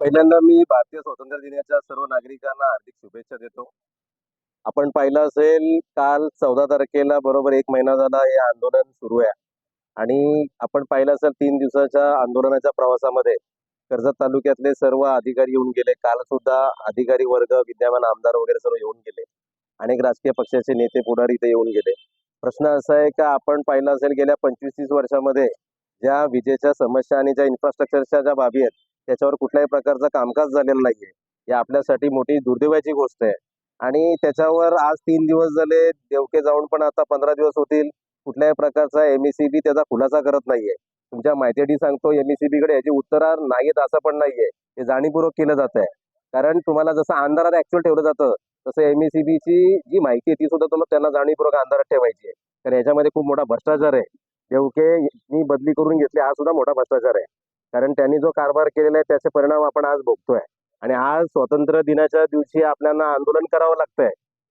पहिल्यांदा मी भारतीय स्वातंत्र्य दिनाच्या सर्व नागरिकांना हार्दिक शुभेच्छा देतो. आपण पाहिलं असेल काल चौदा तारखेला बरोबर एक महिना झाला हे आंदोलन सुरू आहे. आणि आपण पाहिलं असेल तीन दिवसाच्या आंदोलनाच्या प्रवासामध्ये कर्जत तालुक्यातले सर्व अधिकारी येऊन गेले. काल सुद्धा अधिकारी वर्ग विद्यमान आमदार वगैरे सर्व येऊन गेले. अनेक राजकीय पक्षाचे नेते पुढारी इथे येऊन गेले. प्रश्न असा आहे का आपण पाहिलं असेल गेल्या पंचवीस तीस वर्षामध्ये ज्या विजेच्या समस्या आणि ज्या इन्फ्रास्ट्रक्चरच्या ज्या बाबी आहेत त्याच्यावर कुठल्याही प्रकारचं कामकाज झालेलं नाहीये. ही आपल्यासाठी मोठी दुर्दैवाची गोष्ट आहे. आणि त्याच्यावर आज तीन दिवस झाले देवके जाऊन पण आता पंधरा दिवस होतील. कुठल्याही प्रकारचा एमएससीबी त्याचा खुलासा करत नाहीये. तुमच्या माहितीसाठी सांगतो एमएससीबी कडे याची उत्तरार नाहीयेत असं पण नाहीये. हे जाणीवपूर्वक केलं जात आहे. कारण तुम्हाला जसं अंधारात ऍक्च्युअल ठेवलं जातं तसं एमएससीबी ची जी माहिती आहे ती सुद्धा तुम्हाला त्यांना जाणीवपूर्वक अंधारात ठेवायची आहे. कारण याच्यामध्ये खूप मोठा भ्रष्टाचार आहे. देवके मी बदली करून घेतली हा सुद्धा मोठा भ्रष्टाचार आहे. कारण त्यांनी जो कारभार केलेला आहे त्याचे परिणाम आपण आज भोगतोय आणि आज स्वातंत्र्य दिनाच्या दिवशी आपल्याला आंदोलन करावं लागतंय.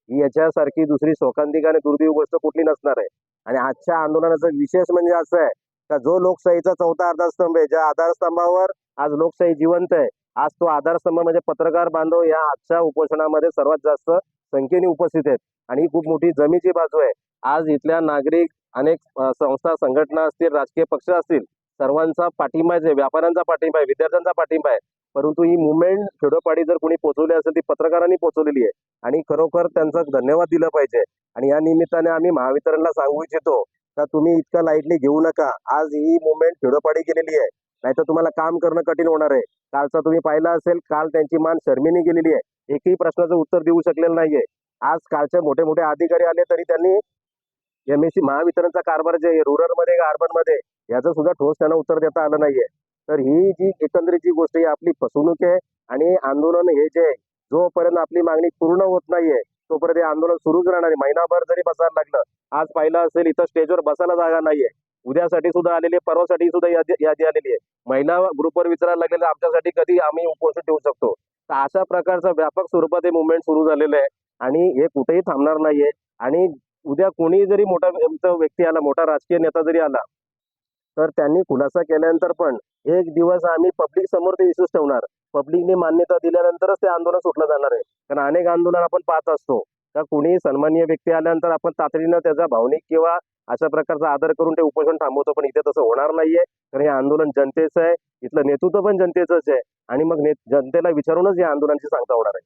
ही याच्यासारखी दुसरी शोकांतिक आणि दुर्दैव गोष्ट कुठली नसणार आहे. आणि आजच्या आंदोलनाचा विशेष म्हणजे असं आहे का जो लोकशाहीचा चौथा आधारस्तंभ आहे ज्या आधारस्तंभावर आज लोकशाही जिवंत आहे आज तो आधारस्तंभ म्हणजे पत्रकार बांधव या आजच्या उपोषणामध्ये सर्वात जास्त संख्येने उपस्थित आहेत. आणि ही खूप मोठी जमीची बाजू आहे. आज इथल्या नागरिक अनेक संस्था संघटना असतील राजकीय पक्ष असतील सर्वांचा पाठिंबा आहे व्यापाऱ्यांचा पाठिंबा आहे विद्यार्थ्यांचा पाठिंबा आहे. परंतु ही मुवमेंट खेडोपाडी जर कोणी पोहोचवली असेल ती पत्रकारांनी पोहोचवलेली आहे. आणि खरोखर त्यांचा धन्यवाद दिला पाहिजे. आणि या निमित्ताने आम्ही महावितरणला सांगू इच्छितो का तुम्ही इतका लाईटली घेऊ नका. आज ही मुवमेंट खेडोपाडी गेलेली आहे. नाहीतर तुम्हाला काम करणं कठीण होणार आहे. कालचा तुम्ही पाहिला असेल काल त्यांची मान शर्मिनी गेलेली आहे. एकही प्रश्नाचं उत्तर देऊ शकलेलं नाहीये. आज कालचे मोठे मोठे अधिकारी आले तरी त्यांनी एमएससी महावितरणचा कारभार जे रुरलमध्ये अर्बनमध्ये याचं सुद्धा ठोस त्यांना उत्तर देता आलं नाहीये. तर ही जी एकंदरीत जी गोष्ट ही आपली फसवणूक आहे आणि आंदोलन हे जे जोपर्यंत आपली मागणी पूर्ण होत नाहीये तोपर्यंत हे आंदोलन सुरूच राहणार आहे. महिनाभर जरी बसायला लागलं आज पाहिलं असेल इथं स्टेजवर बसायला जागा नाहीये. उद्यासाठी सुद्धा आलेली आहे परवासाठी सुद्धा यादी यादी आलेली आहे. महिला ग्रुपवर विचारायला लागलेलं आमच्यासाठी कधी आम्ही उपोषण ठेवू शकतो? तर अशा प्रकारचं व्यापक स्वरूपात हे मुवमेंट सुरू झालेलं आहे आणि हे कुठेही थांबणार नाहीये. आणि उद्या कोणी जरी मोठा व्यक्ती आला मोठा राजकीय नेता जरी आला तर त्यांनी खुलासा केल्यानंतर पण एक दिवस आम्ही पब्लिक समोर ते इश्यूज ठेवणार. पब्लिकने मान्यता दिल्यानंतरच ते आंदोलन सुटलं जाणार आहे. कारण अनेक आंदोलन आपण पाहत असतो. तर कुणी सन्माननीय व्यक्ती आल्यानंतर आपण तातडीनं त्याचा भावनिक किंवा अशा प्रकारचा आदर करून ते उपोषण थांबवतो पण इथे तसं होणार नाहीये. कारण हे आंदोलन जनतेचं आहे. इथलं नेतृत्व पण जनतेचंच आहे. आणि मग जनतेला विचारूनच या आंदोलनाची सांगता होणार आहे.